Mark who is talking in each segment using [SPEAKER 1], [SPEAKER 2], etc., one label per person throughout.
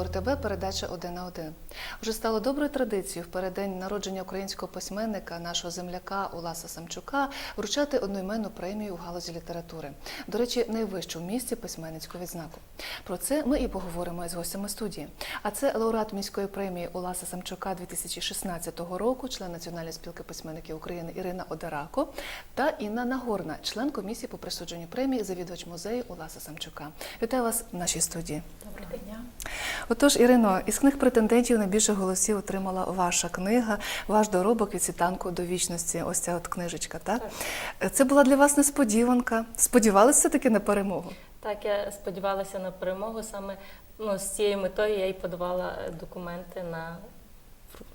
[SPEAKER 1] телеканалу РТБ передача «Один на один». Уже стало доброю традицією в переддень народження українського письменника, нашого земляка Уласа Самчука, вручати одноіменну премію у галузі літератури. До речі, найвищу в місті письменницьку відзнаку. Про це ми і поговоримо із гостями студії. А це лауреат міської премії Уласа Самчука 2016 року, член Національної спілки письменників України Ірина Одарако та Інна Нагорна, член комісії по присудженню премії, завідувач музею Уласа Самчука. Вітаю вас в нашій студії.
[SPEAKER 2] Доброго дня.
[SPEAKER 1] Отож, Ірино, із книг претендентів найбільше голосів отримала ваша книга, ваш доробок від світанку до вічності. Ось ця от книжечка, так? Це була для вас несподіванка. Сподівалися все-таки на перемогу?
[SPEAKER 2] Так, я сподівалася на перемогу. Саме ну, з цією метою я і подавала документи на,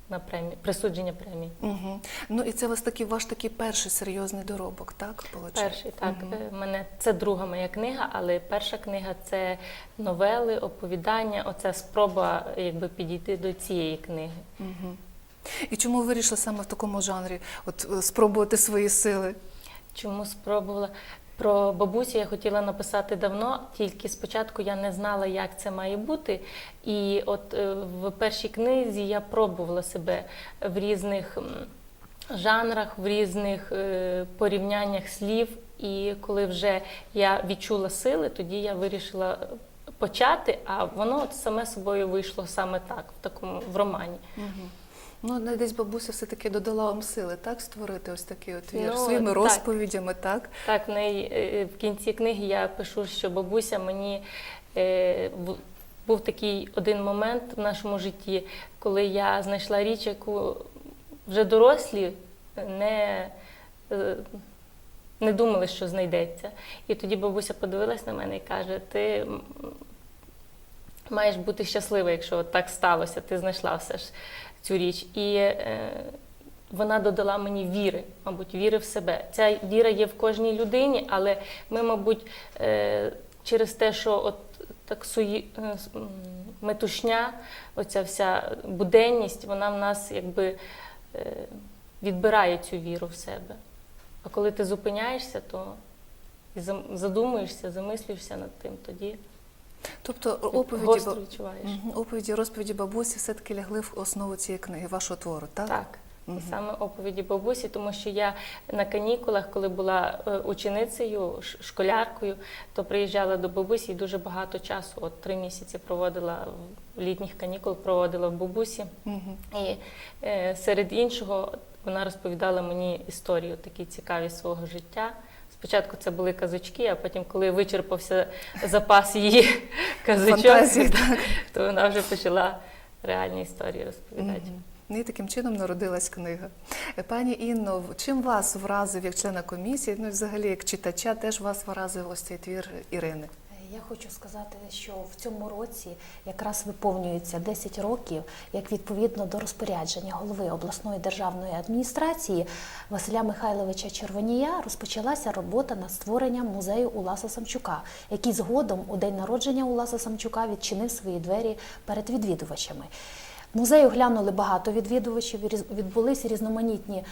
[SPEAKER 2] на премію, присудження премії.
[SPEAKER 1] Угу. Ну і це у вас такий ваш такий перший серйозний доробок, так? Получається?
[SPEAKER 2] Перший, так. Е, Мене це друга моя книга, але перша книга це новели, оповідання. Оце спроба якби підійти до цієї книги.
[SPEAKER 1] Мгм. І чому ви вирішили саме в такому жанрі от е, спробувати свої сили?
[SPEAKER 2] Чому спробувала? Про бабусю я хотіла написати давно, тільки спочатку я не знала, як це має бути. І от е, в першій книзі я пробувала себе в різних жанрах, в різних е, порівняннях слів. І коли вже я відчула сили, тоді я вирішила почати, а воно от саме собою вийшло саме так, в такому в романі.
[SPEAKER 1] Угу. Ну, десь бабуся все-таки додала вам сили, так, створити ось такий от вір
[SPEAKER 2] Ну,
[SPEAKER 1] своїми
[SPEAKER 2] так.
[SPEAKER 1] розповідями, так?
[SPEAKER 2] Так, в неї е, в кінці книги я пишу, що бабуся мені е, був такий один момент в нашому житті, коли я знайшла річ, яку вже дорослі не, е, не думали, що знайдеться. І тоді бабуся подивилась на мене і каже: ти маєш бути щаслива, якщо так сталося, ти знайшла все ж цю річ. І е, вона додала мені віри, мабуть, віри в себе. Ця віра є в кожній людині, але ми, мабуть, е, через те, що от так суї, е, метушня, оця вся буденність, вона в нас якби е, відбирає цю віру в себе. А коли ти зупиняєшся, то і задумуєшся, замислюєшся над тим, тоді
[SPEAKER 1] Тобто оповіді,
[SPEAKER 2] відчуваєш.
[SPEAKER 1] Оповіді, розповіді бабусі все-таки лягли в основу цієї книги, вашого твору, так?
[SPEAKER 2] Так.
[SPEAKER 1] Мгм.
[SPEAKER 2] Саме оповіді бабусі, тому що я на канікулах, коли була е, ученицею, школяркою, то приїжджала до бабусі і дуже багато часу, от три місяці проводила в літніх канікул, проводила в бабусі.
[SPEAKER 1] Мгм.
[SPEAKER 2] І е, серед іншого вона розповідала мені історію такі цікаві свого життя. Спочатку це були казочки, а потім, коли вичерпався запас її казочок,
[SPEAKER 1] Фантазії, так.
[SPEAKER 2] то вона вже почала реальні історії розповідати.
[SPEAKER 1] Ну і таким чином народилась книга. Пані Інно, чим вас вразив як члена комісії, ну і взагалі як читача, теж вас вразив ось цей твір Ірини?
[SPEAKER 3] Я хочу сказати, що в цьому році якраз виповнюється 10 років, як відповідно до розпорядження голови обласної державної адміністрації Василя Михайловича Червонія розпочалася робота над створенням музею Уласа Самчука, який згодом у день народження Уласа Самчука відчинив свої двері перед відвідувачами. Музею глянули багато відвідувачів, відбулись різноманітні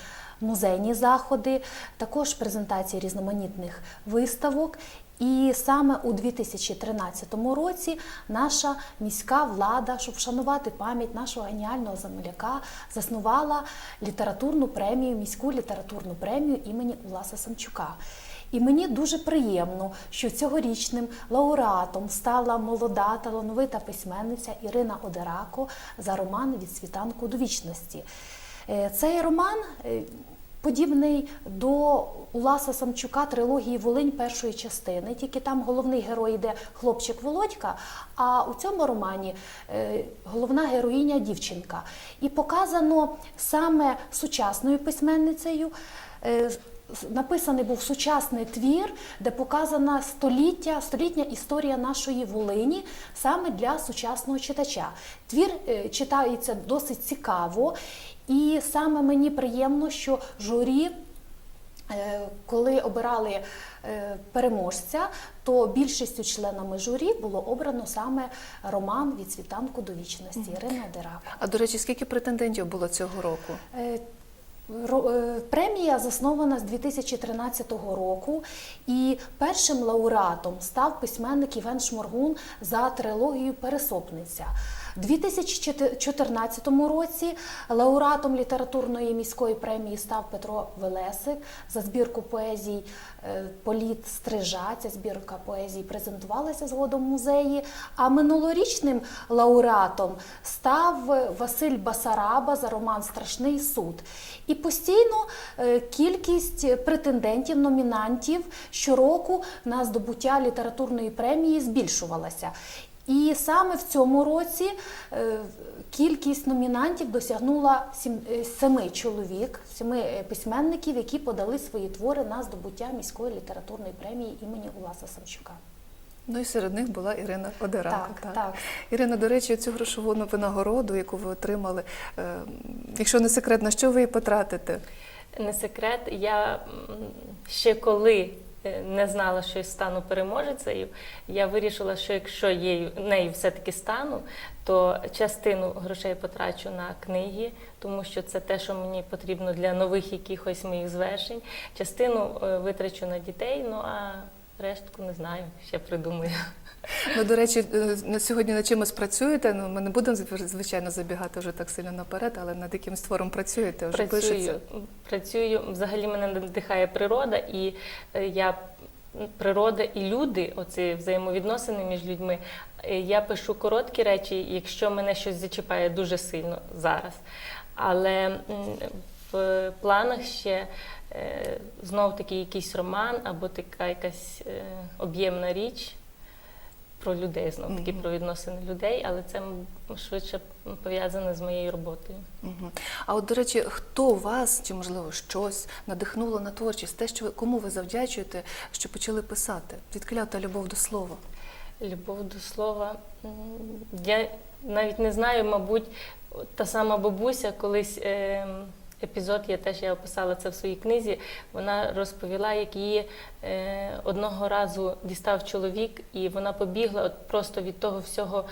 [SPEAKER 3] музейні заходи, також презентації різноманітних виставок. І саме у 2013 році наша міська влада, щоб вшанувати пам'ять нашого геніального земляка, заснувала літературну премію, міську літературну премію імені Уласа Самчука. І мені дуже приємно, що цьогорічним лауреатом стала молода талановита письменниця Ірина Одерако за роман Від світанку до вічності. Е, Цей роман е, подібний до Уласа Самчука трилогії Волинь першої частини. Тільки там головний герой йде хлопчик Володька, а у цьому романі е, головна героїня дівчинка. І показано саме сучасною письменницею. е, Написаний був сучасний твір, де показана століття, столітня історія нашої Волині саме для сучасного читача. Твір е, читається досить цікаво, і саме мені приємно, що журі. е, Коли обирали е, переможця, то більшістю членами журі було обрано саме роман від світанку до вічності Ірина Дерако.
[SPEAKER 1] А до речі, скільки претендентів було цього року?
[SPEAKER 3] Е, Премія заснована з 2013 року, і першим лауреатом став письменник Євген Шморгун за трилогію Пересопниця. У 2014 році лауреатом літературної міської премії став Петро Велесик за збірку поезій е, Політ Стрижа. Ця збірка поезій презентувалася згодом в музеї. А минулорічним лауреатом став Василь Басараба за роман Страшний суд. І постійно е, кількість претендентів, номінантів щороку на здобуття літературної премії збільшувалася. І саме в цьому році е, кількість номінантів досягнула сім- е, семи чоловік, семи е, письменників, які подали свої твори на здобуття міської літературної премії імені Уласа Самчука.
[SPEAKER 1] Ну і серед них була Ірина Одерако.
[SPEAKER 3] Так, так.
[SPEAKER 1] Ірина, до речі, цю грошову винагороду, яку ви отримали, якщо не секрет, на що ви її потратите?
[SPEAKER 2] Не секрет, я ще коли не знала, що я стану переможецею, я вирішила, що якщо я нею все-таки стану, то частину грошей потрачу на книги, тому що це те, що мені потрібно для нових якихось моїх звершень. Частину е, витрачу на дітей, ну а рештку не знаю, ще придумаю.
[SPEAKER 1] Ну, до речі, е, на сьогодні над чимось працюєте. Ну, ми не будемо звичайно забігати вже так сильно наперед, але над якимось твором працюєте, вже
[SPEAKER 2] працюю,
[SPEAKER 1] пишеться.
[SPEAKER 2] працюю. Взагалі мене надихає природа, і е, я природа і люди, оці взаємовідносини між людьми. е, Я пишу короткі речі, якщо мене щось зачіпає дуже сильно зараз. Але в планах ще знов таки якийсь роман або така якась об'ємна річ. Про людей знов таки
[SPEAKER 1] Мгм.
[SPEAKER 2] про відносини людей, але це швидше пов'язане з моєю роботою.
[SPEAKER 1] Мгм. А от, до речі, хто вас чи можливо щось надихнуло на творчість? Те, що ви кому ви завдячуєте, що почали писати? Звідки та любов до слова?
[SPEAKER 2] Любов до слова. Я навіть не знаю, мабуть, та сама бабуся колись. ем, Епізод я теж я описала це в своїй книзі. Вона розповіла, як її е, одного разу дістав чоловік, і вона побігла от просто від того всього,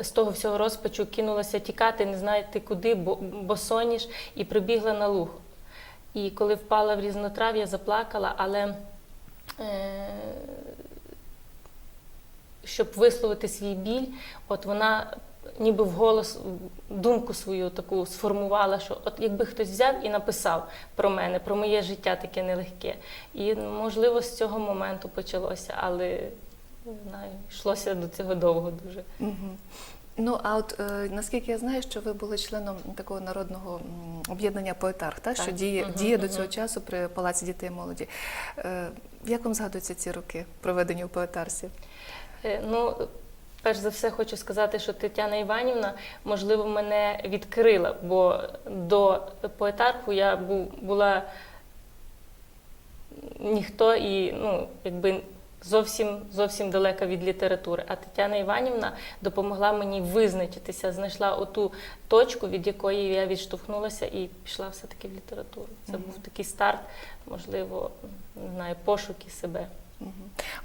[SPEAKER 2] з того всього розпачу, кинулася тікати, не знаєте куди, бо, бо соніш, і прибігла на луг. І коли впала в різнотрав'я, заплакала, але е, щоб висловити свій біль, от вона ніби вголос думку свою таку сформувала, що от якби хтось взяв і написав про мене, про моє життя таке нелегке. І можливо з цього моменту почалося, але не знаю, йшлося до цього довго дуже.
[SPEAKER 1] Ну а от е, наскільки я знаю, що ви були членом такого народного об'єднання поетарх, та що діє,
[SPEAKER 2] Мгм,
[SPEAKER 1] діє до цього часу при палаці дітей і молоді. Е, як вам згадуються ці роки проведені у поетарсі?
[SPEAKER 2] Е, Ну, перш за все, хочу сказати, що Тетяна Іванівна, можливо, мене відкрила, бо до поетарху я бу- була ніхто і ну, якби зовсім, зовсім далека від літератури. А Тетяна Іванівна допомогла мені визначитися, знайшла оту точку, від якої я відштовхнулася і пішла все-таки в літературу. Це був такий старт, можливо, не знаю, пошуки себе.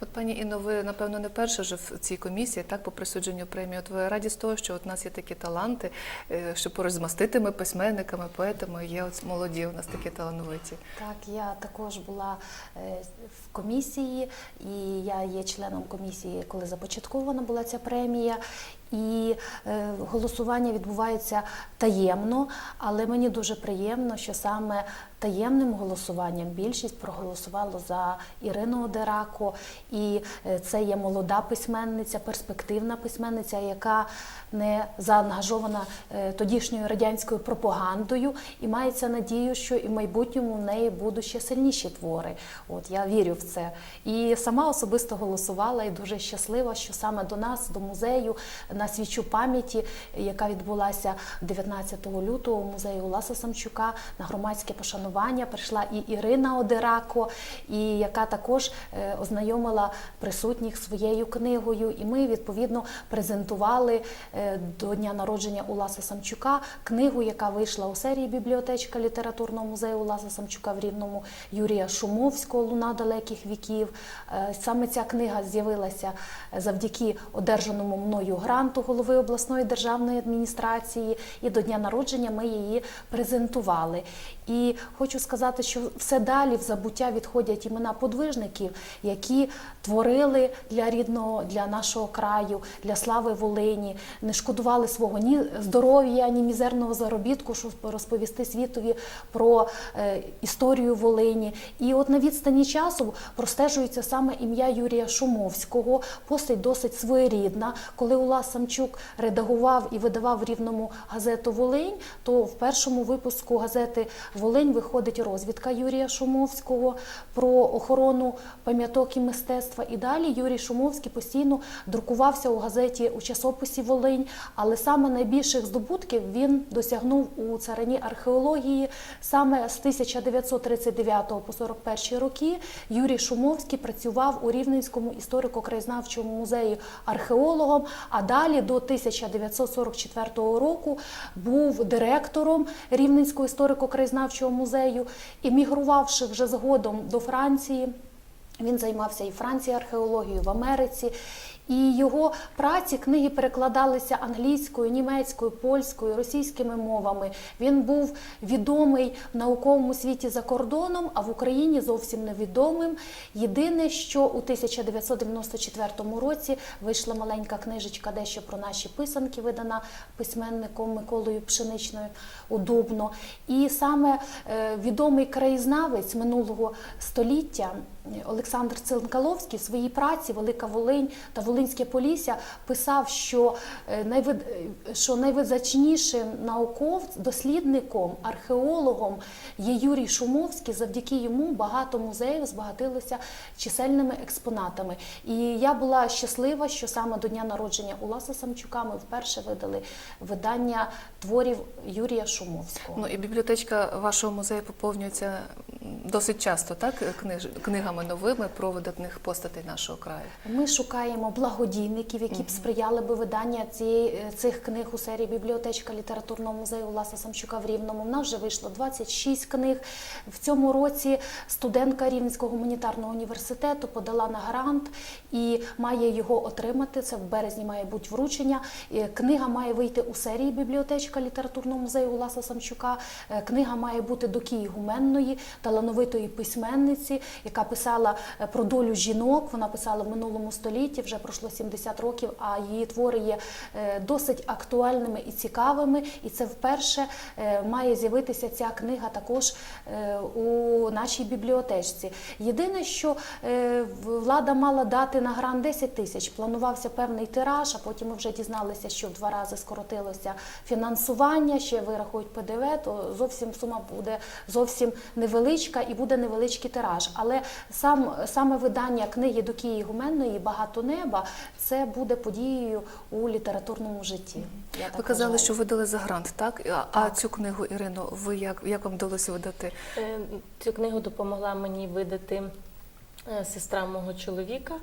[SPEAKER 1] От пані Інно, ви напевно не перша вже в цій комісії, так по присудженню премії. От ви раді з того, що от у нас є такі таланти, е, що поруч з маститими письменниками, поетами є от молоді, у нас такі талановиті.
[SPEAKER 3] Так, я також була е, в комісії, і я є членом комісії, коли започаткована була ця премія. І е, голосування відбувається таємно, але мені дуже приємно, що саме таємним голосуванням більшість проголосувало за Ірину Одерако. І е, це є молода письменниця, перспективна письменниця, яка не заангажована е, тодішньою радянською пропагандою, і мається надію, що і в майбутньому в неї будуть ще сильніші твори. От я вірю в це. І сама особисто голосувала і дуже щаслива, що саме до нас, до музею, на свічу пам'яті, яка відбулася 19 лютого в музеї Уласа Самчука на громадське пошанування, прийшла і Ірина Одерако, і яка також е, ознайомила присутніх своєю книгою. І ми відповідно презентували е, до дня народження Уласа Самчука книгу, яка вийшла у серії бібліотечка літературного музею Уласа Самчука в Рівному Юрія Шумовського Луна далеких віків. Е, Саме ця книга з'явилася завдяки одержаному мною гранту. голови обласної державної адміністрації, і до дня народження ми її презентували. І хочу сказати, що все далі в забуття відходять імена подвижників, які творили для рідного, для нашого краю, для слави Волині, не шкодували свого ні здоров'я, ні мізерного заробітку, щоб розповісти світові про е, історію Волині. І от на відстані часу простежується саме ім'я Юрія Шумовського, постать досить своєрідна. Коли Улас Самчук редагував і видавав рівному газету Волинь, то в першому випуску газети Волинь виходить розвідка Юрія Шумовського про охорону пам'яток і мистецтва. І далі Юрій Шумовський постійно друкувався у газеті у часописі Волинь, але саме найбільших здобутків він досягнув у царині археології. Саме з 1939 по 41 роки Юрій Шумовський працював у Рівненському історико-краєзнавчому музеї археологом, а далі до 1944 року був директором Рівненського історико-краєзнавчого музею, емігрувавши вже згодом до Франції. Він займався і Франції археологією, в Америці. І його праці, книги перекладалися англійською, німецькою, польською, російськими мовами. Він був відомий в науковому світі за кордоном, а в Україні зовсім невідомим. Єдине, що у 1994 році вийшла маленька книжечка дещо про наші писанки, видана письменником Миколою Пшеничною у Дубно. І саме е, відомий краєзнавець минулого століття Олександр Цинкаловський в своїй праці Велика Волинь та Волинське Полісся писав, що, е, що найвизначнішим науковцем, дослідником, археологом є Юрій Шумовський. Завдяки йому багато музеїв збагатилося чисельними експонатами. І я була щаслива, що саме до дня народження Уласа Самчука ми вперше видали видання творів Юрія Шумовського.
[SPEAKER 1] Ну і бібліотечка вашого музею поповнюється досить часто, так? Книгами новими про видатних постатей нашого краю.
[SPEAKER 3] Ми шукаємо благодійників, які б сприяли би видання цієї цих книг у серії бібліотечка літературного музею Уласа Самчука в Рівному. В нас вже вийшло 26 книг. В цьому році студентка Рівненського гуманітарного університету подала на грант і має його отримати. Це в березні має бути вручення. Книга має вийти у серії бібліотечка літературного музею Уласа Самчука. Е, Книга має бути до Кії Гуменної, талановитої письменниці, яка писала е, про долю жінок. Вона писала в минулому столітті, вже пройшло 70 років, а її твори є е, досить актуальними і цікавими. І це вперше е, має з'явитися ця книга також е, у нашій бібліотечці. Єдине, що влада мала дати на грант 10 тисяч. Планувався певний тираж, а потім ми вже дізналися, що в два рази скоротилося фінансування, ще вирахують ПДВ, то зовсім сума буде зовсім невеличка і буде невеличкий тираж. Але сам саме видання книги до Киї Гуменної Багато неба це буде подією у літературному житті. Я так
[SPEAKER 1] Ви казали,
[SPEAKER 3] вважаю.
[SPEAKER 1] що видали за грант, так? А, а цю книгу, Ірино, ви як, як вам вдалося видати?
[SPEAKER 2] Е, Цю книгу допомогла мені видати е, сестра мого чоловіка,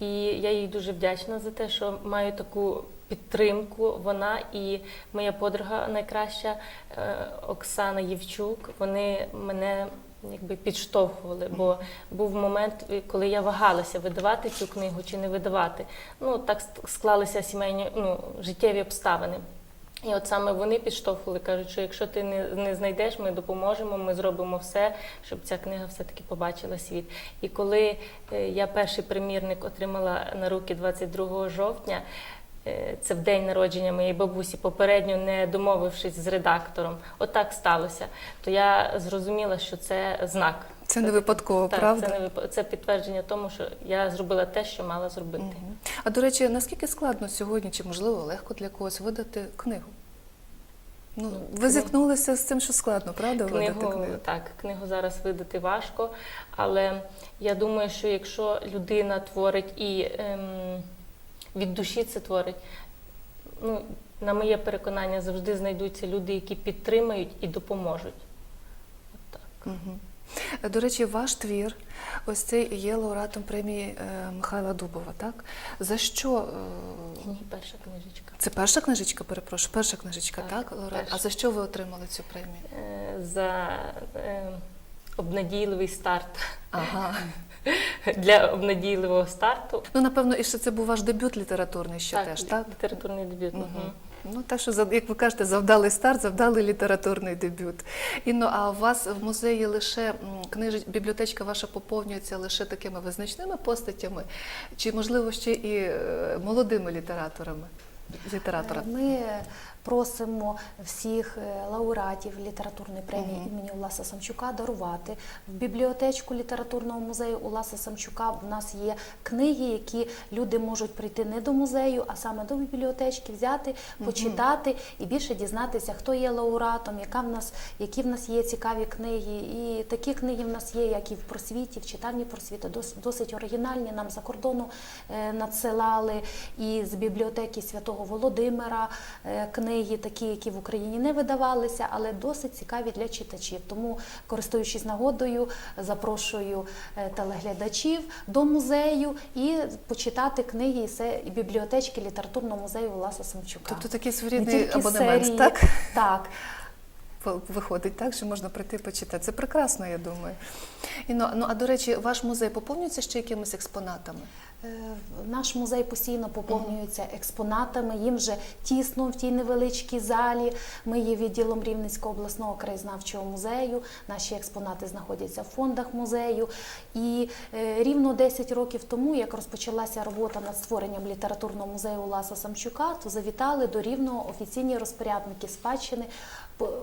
[SPEAKER 2] і я їй дуже вдячна за те, що маю таку підтримку. Вона і моя подруга найкраща е, Оксана Євчук. Вони мене. Якби підштовхували, бо був момент, коли я вагалася видавати цю книгу чи не видавати. Ну так склалися сімейні ну, життєві обставини. І от саме вони підштовхували, кажуть, що якщо ти не, не знайдеш, ми допоможемо, ми зробимо все, щоб ця книга все-таки побачила світ. І коли е, я перший примірник отримала на руки 22 жовтня, це в день народження моєї бабусі, попередньо не домовившись з редактором, отак сталося, то я зрозуміла, що це знак.
[SPEAKER 1] Це не випадково,
[SPEAKER 2] так,
[SPEAKER 1] правда?
[SPEAKER 2] Це, не вип- це підтвердження тому, що я зробила те, що мала зробити.
[SPEAKER 1] Мгм. А до речі, наскільки складно сьогодні, чи можливо легко для когось видати книгу? Ну, ви
[SPEAKER 2] книгу-
[SPEAKER 1] зіткнулися з цим, що складно, правда? видати
[SPEAKER 2] Книгу,
[SPEAKER 1] книгу?
[SPEAKER 2] так, книгу зараз видати важко, але я думаю, що якщо людина творить і ем, від душі це творить, ну, на моє переконання, завжди знайдуться люди, які підтримають і допоможуть. От так.
[SPEAKER 1] Мгм. До речі, ваш твір, ось цей є лауреатом премії е, Михайла Дубова, так? За що? е,
[SPEAKER 2] Ні, перша книжечка.
[SPEAKER 1] Це перша книжечка, перепрошую, перша книжечка,
[SPEAKER 2] Так,
[SPEAKER 1] так?
[SPEAKER 2] перша.
[SPEAKER 1] А за що ви отримали цю премію?
[SPEAKER 2] Е, За обнадійливий старт.
[SPEAKER 1] Ага.
[SPEAKER 2] Для обнадійливого старту.
[SPEAKER 1] Ну, напевно, і ще це був ваш дебют літературний ще теж, так?
[SPEAKER 2] літературний дебют.
[SPEAKER 1] Мгм.
[SPEAKER 2] мгм.
[SPEAKER 1] Ну, так що, як ви кажете, завдалий старт, завдалий літературний дебют. Інно, а у вас в музеї лише книж... бібліотечка ваша поповнюється лише такими визначними постатями, чи, можливо, ще і е, молодими літераторами? Літераторами?
[SPEAKER 3] Ми просимо всіх е, лауреатів літературної премії імені Уласа Самчука дарувати в бібліотечку літературного музею Уласа Самчука. В нас є книги, які люди можуть прийти не до музею, а саме до бібліотечки, взяти, почитати і більше дізнатися, хто є лауреатом, яка в нас, які в нас є цікаві книги. І такі книги в нас є, як і в просвіті, в читальні просвіти, досить оригінальні. Нам за кордону е, надсилали і з бібліотеки Святого Володимира е, книги, такі, які в Україні не видавалися, але досить цікаві для читачів. Тому, користуючись нагодою, запрошую е, телеглядачів до музею і почитати книги се- бібліотечки літературного музею Власа Самчука.
[SPEAKER 1] Тобто такий своєрідний абонемент,
[SPEAKER 3] серії,
[SPEAKER 1] так?
[SPEAKER 3] Так.
[SPEAKER 1] Виходить так, що можна прийти почитати. Це прекрасно, я думаю. Інно, ну, а до речі, ваш музей поповнюється ще якимись експонатами?
[SPEAKER 3] Е, Наш музей постійно поповнюється експонатами. Їм вже тісно в тій невеличкій залі. Ми є відділом Рівненського обласного краєзнавчого музею. Наші експонати знаходяться в фондах музею. І е, рівно 10 років тому, як розпочалася робота над створенням літературного музею Уласа Самчука, то завітали до рівного офіційні розпорядники спадщини.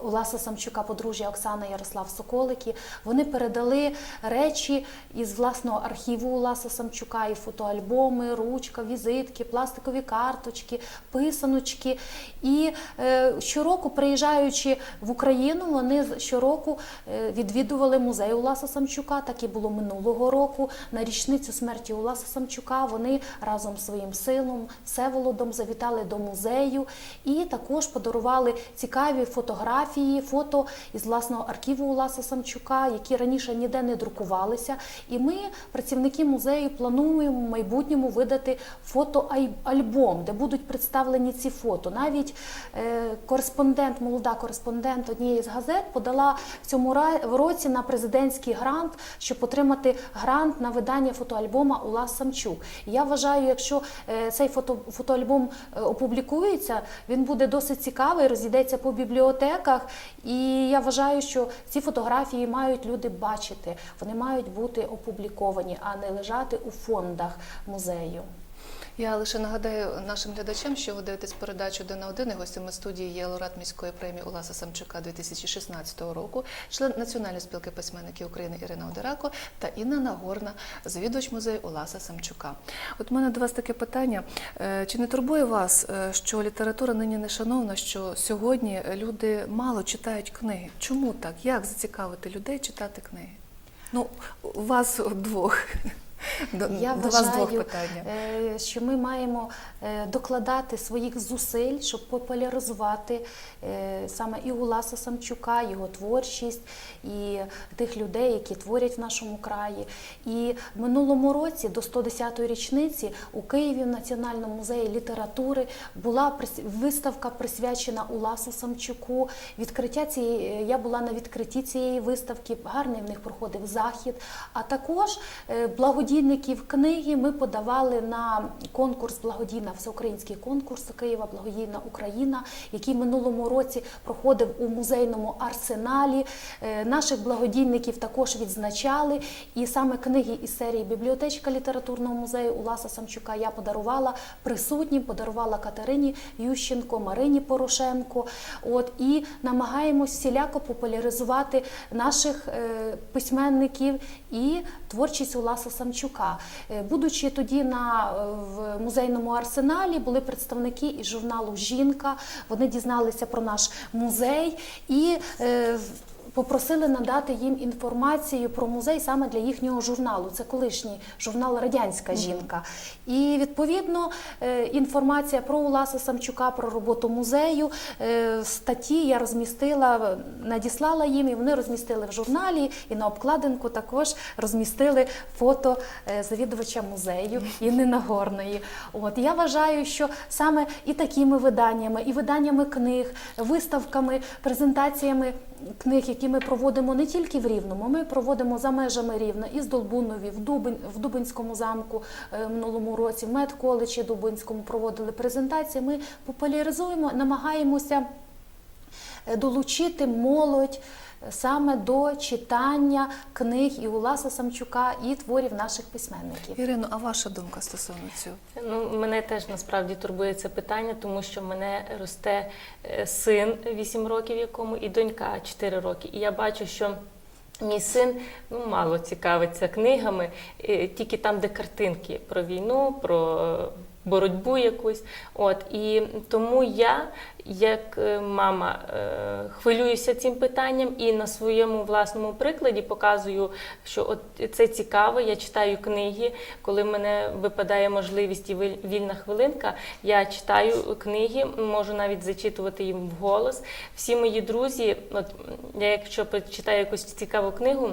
[SPEAKER 3] Уласа Самчука, подружжя Оксана Ярослав Соколики. Вони передали речі із власного архіву Уласа Самчука, і фотоальбоми, ручка, візитки, пластикові карточки, писаночки. І е, щороку, приїжджаючи в Україну, вони щороку е, відвідували музей Уласа Самчука. Так і було минулого року. На річницю смерті Уласа Самчука вони разом з своїм сином Всеволодом завітали до музею і також подарували цікаві фотографії, фото із власного архіву Уласа Самчука, які раніше ніде не друкувалися. І ми, працівники музею, плануємо майбутньому видати фотоальбом, де будуть представлені ці фото. Навіть е, кореспондент, молода кореспондент однієї з газет подала в цьому році на президентський грант, щоб отримати грант на видання фотоальбома Улас Самчук. Я вважаю, якщо е, цей фото, фотоальбом е, опублікується, він буде досить цікавий, розійдеться по бібліотеках. І я вважаю, що ці фотографії мають люди бачити, вони мають бути опубліковані, а не лежати у фондах музею.
[SPEAKER 1] Я лише нагадаю нашим глядачам, що ви дивитесь передачу «Один на один» і гостями студії є лауреат міської премії Уласа Самчука 2016 року, член Національної спілки письменників України Ірина Одерако та Інна Нагорна, завідувач музею Уласа Самчука. От мене до вас таке питання: Е, чи не турбує вас, е, що література нині не шановна, що сьогодні люди мало читають книги? Чому так? Як зацікавити людей читати книги? Ну, вас двох. До,
[SPEAKER 3] Я
[SPEAKER 1] до вас двох
[SPEAKER 3] вважаю,
[SPEAKER 1] питання.
[SPEAKER 3] е, що ми маємо е, докладати своїх зусиль, щоб популяризувати е, саме і Уласа Самчука, його творчість, і тих людей, які творять в нашому краї. І в минулому році, до 110-ї річниці, у Києві в Національному музеї літератури була виставка присвячена Уласу Самчуку. Відкриття цієї я була на відкритті цієї виставки. Гарний в них проходив захід. А також е, благодійників книги ми подавали на конкурс благодійна всеукраїнський конкурс Києва Благодійна Україна, який минулому році проходив у музейному арсеналі. Е, Наших благодійників також відзначали. І саме книги із серії Бібліотечка літературного музею Уласа Самчука я подарувала присутнім, подарувала Катерині Ющенко, Марині Порошенко. От і намагаємось всіляко популяризувати наших е, письменників і творчість Уласа Самчука. Е, Будучи тоді на е, в музейному арсеналі, були представники із журналу Жінка. Вони дізналися про наш музей і. Попросили надати їм інформацію про музей саме для їхнього журналу. Це колишній журнал Радянська жінка. І відповідно е, інформація про Уласа Самчука, про роботу музею, е, статті я розмістила, надіслала їм, і вони розмістили в журналі. І на обкладинку також розмістили фото е, завідувача музею Інни Нагорної. От я вважаю, що саме і такими виданнями, і виданнями книг, виставками, презентаціями книг, які ми проводимо не тільки в Рівному, ми проводимо за межами Рівна і з Долбунові, в, Дубин, в Дубинському замку е, минулому році, в медколеджі Дубинському проводили презентації. Ми популяризуємо, намагаємося е, долучити молодь саме до читання книг і Уласа Самчука, і творів наших письменників.
[SPEAKER 1] Ірино, а ваша думка стосовно цього?
[SPEAKER 2] Ну, мене теж насправді турбує це питання, тому що в мене росте е, син 8 років, якому і донька 4 роки. І я бачу, що мій син ну, мало цікавиться книгами, е, тільки там, де картинки про війну, про боротьбу якусь. От і тому я, як е, мама, е, хвилююся цим питанням і на своєму власному прикладі показую, що от це цікаво. Я читаю книги, коли в мене випадає можливість і вільна хвилинка. Я читаю книги, можу навіть зачитувати їм вголос. Всі мої друзі, от я якщо читаю якусь цікаву книгу.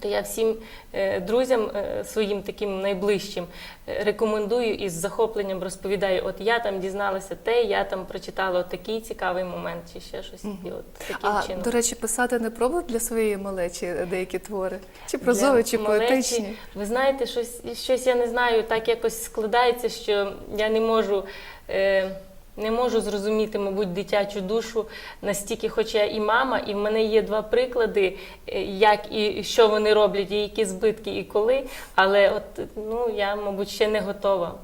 [SPEAKER 2] То я всім е, друзям е, своїм таким найближчим е, рекомендую і з захопленням розповідаю: от я там дізналася те, я там прочитала такий цікавий момент, чи ще щось. І от таким
[SPEAKER 1] А,
[SPEAKER 2] чином.
[SPEAKER 1] до речі, писати не пробував для своєї малечі деякі твори? Чи прозові, чи
[SPEAKER 2] малечі,
[SPEAKER 1] поетичні?
[SPEAKER 2] Ви знаєте, щось, щось я не знаю, так якось складається, що я не можу. Е, не можу зрозуміти, мабуть, дитячу душу настільки, хоча я і мама, і в мене є два приклади, е, як і що вони роблять, і які збитки, і коли. Але от ну я, мабуть, ще не готова.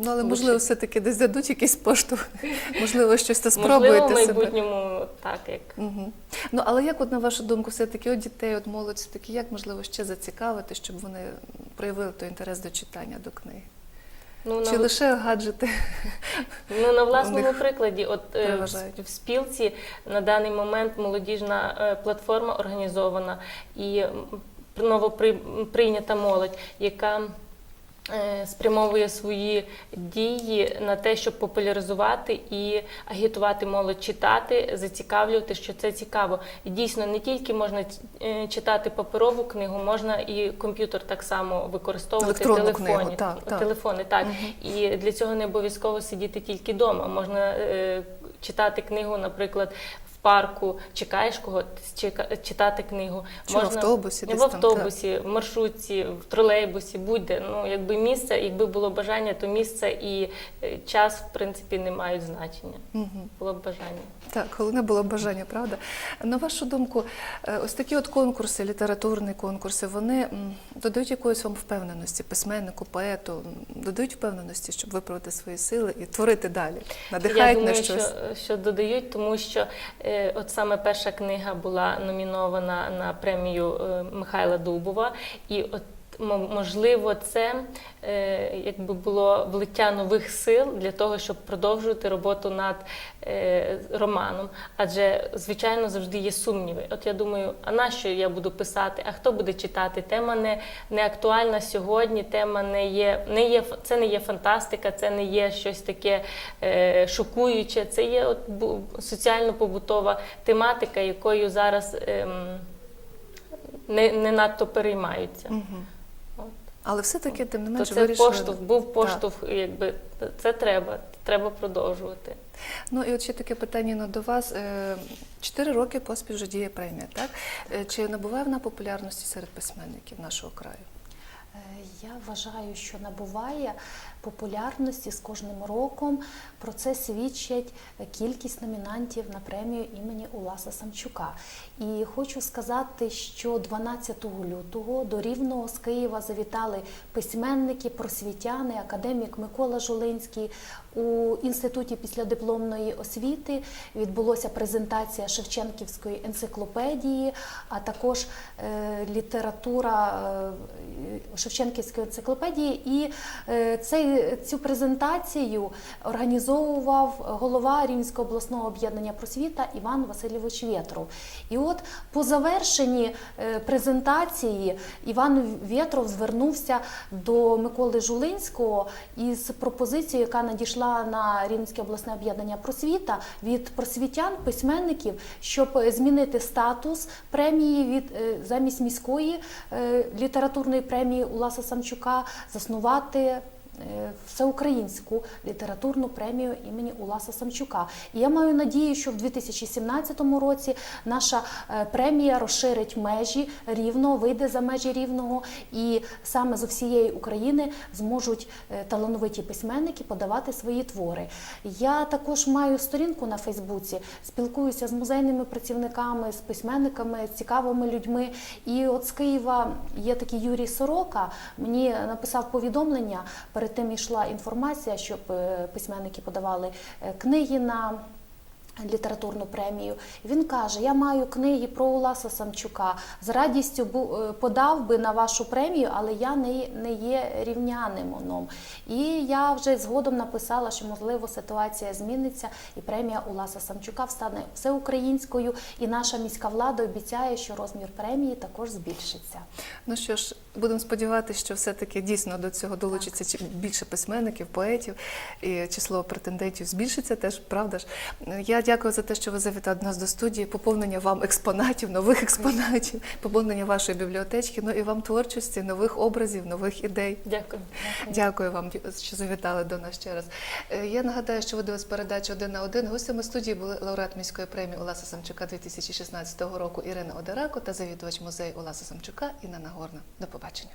[SPEAKER 1] Ну, але можливо, все-таки десь дадуть якийсь поштовх. Можливо, щось то
[SPEAKER 2] Можливо, в
[SPEAKER 1] спробуєте себе.
[SPEAKER 2] майбутньому так як.
[SPEAKER 1] Угу. Ну, але як, от, на вашу думку, все-таки от дітей, от молодь, все-таки як можливо ще зацікавити, щоб вони проявили той інтерес до читання, до книги?
[SPEAKER 2] Ну,
[SPEAKER 1] Чи
[SPEAKER 2] на-
[SPEAKER 1] лише гаджети?
[SPEAKER 2] Ну, на власному прикладі, от е, в,
[SPEAKER 1] переважають.
[SPEAKER 2] в спілці на даний момент молодіжна е, платформа організована і новоприйнята молодь, яка спрямовує свої дії на те, щоб популяризувати і агітувати молодь читати, зацікавлювати, що це цікаво. І дійсно не тільки можна е, читати паперову книгу, можна і комп'ютер так само використовувати телефоні.
[SPEAKER 1] книгу, так, так.
[SPEAKER 2] телефони, так. І для цього не обов'язково сидіти тільки вдома. Можна е, читати книгу, наприклад, парку, чекаєш когось, читати книгу.
[SPEAKER 1] Чи в автобусі
[SPEAKER 2] в
[SPEAKER 1] десь там,
[SPEAKER 2] в маршрутці, в тролейбусі, будь-де. Ну, якби місце, якби було бажання, то місце і е, час, в принципі, не мають значення.
[SPEAKER 1] Мгм.
[SPEAKER 2] Було б бажання.
[SPEAKER 1] Так, головне було бажання, правда? На вашу думку, е, ось такі от конкурси, літературні конкурси, вони додають якоїсь вам впевненості, письменнику, поету, додають впевненості, щоб виправити свої сили і творити далі,
[SPEAKER 2] Я думаю,
[SPEAKER 1] на щось.
[SPEAKER 2] що, що додають, тому що е, от саме перша книга була номінована на премію е, Михайла Дубова, і от можливо це е, якби було влиття нових сил для того, щоб продовжувати роботу над е, романом. Адже звичайно завжди є сумніви. От я думаю, а на що я буду писати? А хто буде читати? Тема не, не актуальна сьогодні. Тема не є, не є це не є фантастика, це не є щось таке е, шокуюче. Це є от бу- соціально-побутова тематика, якою зараз ем, не, не надто переймаються.
[SPEAKER 1] Мгм. Але все-таки, тим не
[SPEAKER 2] То
[SPEAKER 1] менше,
[SPEAKER 2] це
[SPEAKER 1] вирішили.
[SPEAKER 2] поштовх, був поштовх, якби це треба, треба продовжувати.
[SPEAKER 1] Ну і от ще таке питання ну, до вас. Е, Чотири роки поспіль вже діє премія, так? Е, Чи набуває вона популярності серед письменників нашого краю?
[SPEAKER 3] Е, Я вважаю, що набуває популярності з кожним роком. Про це свідчить кількість номінантів на премію імені Уласа Самчука. І хочу сказати, що 12 лютого до Рівного з Києва завітали письменники, просвітяни, академік Микола Жулинський. У інституті післядипломної освіти відбулася презентація Шевченківської енциклопедії, а також е, література е, Шевченківської енциклопедії. І е, цей, цю презентацію організовував голова Рівненського обласного об'єднання просвіта Іван Васильович Вєтров. І от по завершенні е, презентації Іван Вєтров звернувся до Миколи Жулинського із пропозицією, яка надійшла на Рівненське обласне об'єднання просвіта від просвітян, письменників, щоб змінити статус премії від е, замість міської е, літературної премії Уласа Самчука, заснувати всеукраїнську літературну премію імені Уласа Самчука. І я маю надію, що в 2017 році наша е, премія розширить межі рівного, вийде за межі рівного, і саме з всієї України зможуть е, талановиті письменники подавати свої твори. Я також маю сторінку на Фейсбуці, спілкуюся з музейними працівниками, з письменниками, з цікавими людьми. І от з Києва є такий Юрій Сорока. Мені написав повідомлення. Перед тим йшла інформація, щоб е, письменники подавали е, книги на. Літературну премію. Він каже: Я маю книги про Уласа Самчука. З радістю е, подав би на вашу премію, але я не, не є рівнянином. І я вже згодом написала, що можливо ситуація зміниться, і премія Уласа Самчука стане всеукраїнською. І наша міська влада обіцяє, що розмір премії також збільшиться.
[SPEAKER 1] Ну що ж, будемо сподіватися, що все-таки дійсно до цього долучиться чи- більше письменників, поетів, і число претендентів збільшиться теж, правда ж? Я дякую за те, що ви завітали до нас до студії, поповнення вам експонатів, нових експонатів, поповнення вашої бібліотечки, ну і вам творчості, нових образів, нових ідей.
[SPEAKER 2] Дякую.
[SPEAKER 1] Дякую вам, що завітали до нас ще раз. Е, Я нагадаю, що ви дивились передачу один на один. Гостями студії були лауреат міської премії Олеса Самчука 2016 року Ірина Одерако та завідувач музею Олеса Самчука Інна Нагорна. До побачення.